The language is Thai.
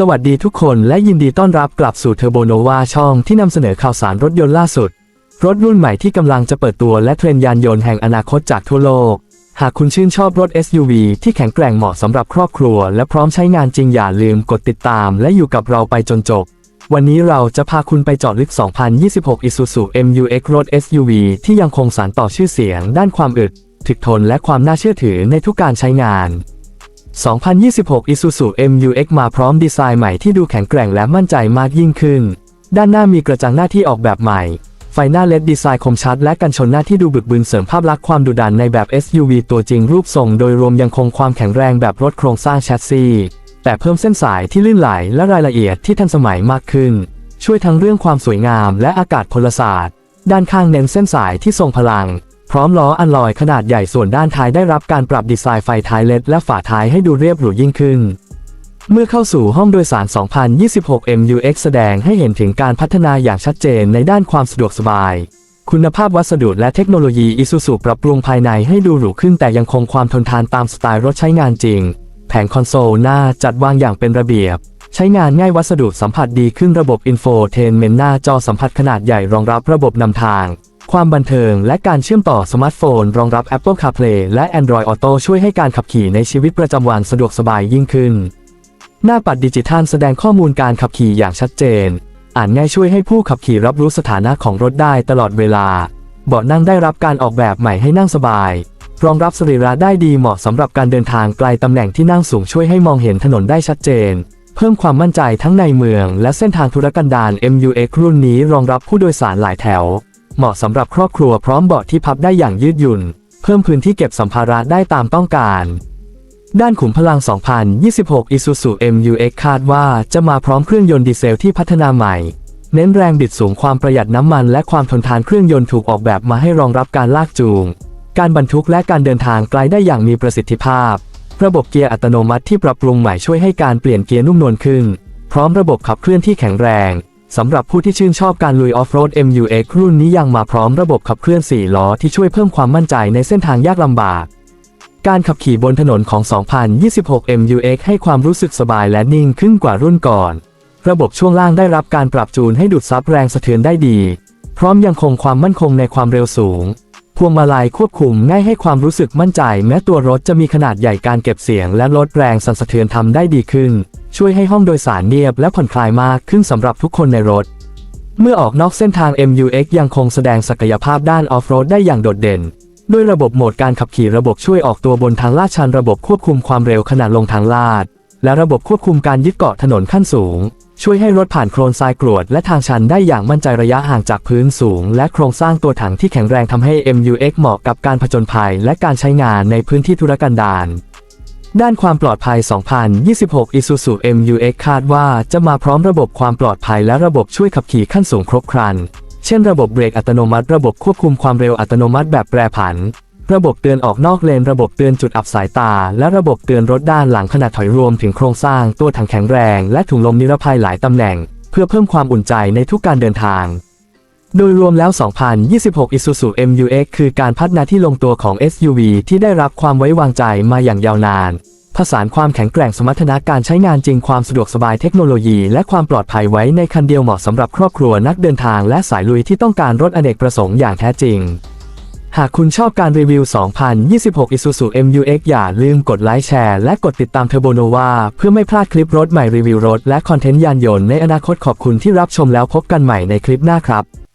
สวัสดีทุกคนและยินดีต้อนรับกลับสู่เทอร์โบโนวาช่องที่นำเสนอข่าวสารรถยนต์ล่าสุด รถรุ่นใหม่ที่กำลังจะเปิดตัวและเทรนยานยนต์แห่งอนาคตจากทั่วโลก หากคุณชื่นชอบรถ SUV ที่แข็งแกร่งเหมาะสำหรับครอบครัว และพร้อมใช้งานจริงอย่าลืมกดติดตามและอยู่กับเราไปจนจบ วันนี้เราจะพาคุณไปเจาะลึก 2026 Isuzu MU-X รถ SUV ที่ยังคงสานต่อชื่อเสียง ด้านความอึด ถึกทนและความน่าเชื่อถือในทุกการใช้งาน 2026 Isuzu MU-X มาพร้อมดีไซน์ใหม่ที่ดูแข็งแกร่งและมั่นใจมากยิ่งขึ้น ด้านหน้ามีกระจังหน้าที่ออกแบบใหม่ ไฟหน้าเลดดีไซน์คมชัดและกันชนหน้าที่ดูบึกบึนเสริมภาพลักษณ์ความดุดันในแบบ SUV ตัวจริงรูปทรงโดยรวมยังคงความแข็งแรงแบบรถโครงสร้างแชสซี แต่เพิ่มเส้นสายที่ลื่นไหลและรายละเอียดที่ทันสมัยมากขึ้น ช่วยทั้งเรื่องความสวยงามและอากาศพลศาสตร์ ด้านข้างเน้นเส้นสายที่ทรงพลัง พร้อมล้ออันลอยขนาดใหญ่ส่วนด้านท้ายได้รับการปรับดีไซน์ไฟท้ายเลดและฝาท้ายให้ดูเรียบหรูยิ่งขึ้น เมื่อเข้าสู่ห้องโดยสาร 2026 MUX แสดงให้เห็นถึงการพัฒนาอย่างชัดเจนในด้านความสะดวกสบาย คุณภาพวัสดุและเทคโนโลยี Isuzu ปรับปรุงภายในให้ดูหรูขึ้นแต่ยังคงความทนทานตามสไตล์รถใช้งานจริง แผงคอนโซลหน้าจัดวางอย่างเป็นระเบียบใช้งานง่ายวัสดุสัมผัสดีขึ้นระบบ Infotainment หน้าจอสัมผัสขนาดใหญ่รองรับระบบนำทาง ความบันเทิง และการเชื่อมต่อสมาร์ทโฟน รองรับ Apple CarPlay และ Android Auto ช่วยให้การขับขี่ในชีวิตประจำวันสะดวกสบายยิ่งขึ้น หน้าปัดดิจิทัลแสดงข้อมูลการขับขี่อย่างชัดเจน อ่านง่ายช่วยให้ผู้ขับขี่รับรู้สถานะของรถได้ตลอดเวลา เบาะนั่งได้รับการออกแบบใหม่ให้นั่งสบาย รองรับสรีระได้ดีเหมาะสำหรับการเดินทางไกลตำแหน่งที่นั่งสูงช่วยให้มองเห็นถนนได้ชัดเจนเพิ่มความมั่นใจทั้งในเมืองและเส้นทางธุรกันดาร MUX รุ่นนี้รองรับผู้โดยสารหลายแถว เหมาะสำหรับครอบครัวพร้อมเบาะที่พับได้อย่างยืดหยุ่น เพิ่มพื้นที่เก็บสัมภาระได้ตามต้องการ ด้านขุมพลัง 2026 Isuzu MU-X คาดว่าจะมาพร้อมเครื่องยนต์ดีเซลที่พัฒนาใหม่ เน้นแรงบิดสูงความประหยัดน้ำมันและความทนทานเครื่องยนต์ถูกออกแบบมาให้รองรับการลากจูง การบรรทุกและการเดินทางไกลได้อย่างมีประสิทธิภาพ ระบบเกียร์อัตโนมัติที่ปรับปรุงใหม่ช่วยให้การเปลี่ยนเกียร์นุ่มนวลขึ้น พร้อมระบบขับเคลื่อนที่แข็งแรง สำหรับผู้ที่ชื่นชอบการลุยออฟโรด MU-X รุ่นนี้ยังมาพร้อมระบบขับเคลื่อน 4 ล้อที่ช่วยเพิ่มความมั่นใจในเส้นทางยากลำบาก การขับขี่บนถนนของ 2026 MU-X ให้ความรู้สึกสบายและนิ่งขึ้นกว่ารุ่นก่อน ระบบช่วงล่างได้รับการปรับจูนให้ดูดซับแรงสะเทือนได้ดี พร้อมยังคงความมั่นคงในความเร็วสูง พวงมาลัยควบคุมง่ายให้ความรู้สึกมั่นใจ แม้ตัวรถจะมีขนาดใหญ่การเก็บเสียง และลดแรงสั่นสะเทือนทำได้ดีขึ้น ช่วยให้ห้องโดยสารเนียบและผ่อนคลายมากขึ้นสำหรับทุกคนในรถ เมื่อออกนอกเส้นทาง MUX ยังคงแสดงศักยภาพด้านออฟโรดได้อย่างโดดเด่น ด้วยระบบโหมดการขับขี่ระบบช่วยออกตัวบนทางลาดชันระบบควบคุมความเร็วขณะลงทางลาด และระบบควบคุมการยึดเกาะถนนขั้นสูง ช่วยให้รถผ่านโคลนทรายกรวดและทางชันได้อย่างมั่นใจระยะห่างจากพื้นสูง และโครงสร้างตัวถังที่แข็งแรงทำให้ MUX เหมาะกับการผจญภัยและการใช้งานในพื้นที่ธุรกันดารด้านความปลอดภัย 2026 Isuzu MU-X คาดว่าจะมาพร้อมระบบความปลอดภัยและระบบช่วยขับขี่ขั้นสูงครบครัน เช่นระบบเบรกอัตโนมัติ ระบบควบคุมความเร็วอัตโนมัติแบบแปรผัน ระบบเตือนออกนอกเลน ระบบเตือนจุดอับสายตา และระบบเตือนรถด้านหลังขณะถอยรวมถึงโครงสร้างตัวถังแข็งแรง และถุงลมนิรภัยหลายตำแหน่ง เพื่อเพิ่มความอุ่นใจในทุกการเดินทาง โดยรวมแล้ว 2026 Isuzu MU-X คือการพัฒนาที่ลงตัวของ SUV ที่ได้รับความไว้วางใจมาอย่างยาวนานผสานความแข็งแกร่งสมรรถนะการใช้งานจริงความสะดวกสบายเทคโนโลยี และความปลอดภัยไว้ในคันเดียวเหมาะสำหรับครอบครัวนักเดินทางและสายลุยที่ต้องการรถอเนกประสงค์อย่างแท้จริง หากคุณชอบการรีวิว 2026 Isuzu MU-X อย่าลืมกดไลค์แชร์ และกดติดตามเทอร์โบโนวาเพื่อไม่พลาดคลิปรถใหม่รีวิวรถ และคอนเทนต์ยานยนต์ในอนาคตขอบคุณที่รับชมแล้วพบกันใหม่ในคลิปหน้าครับ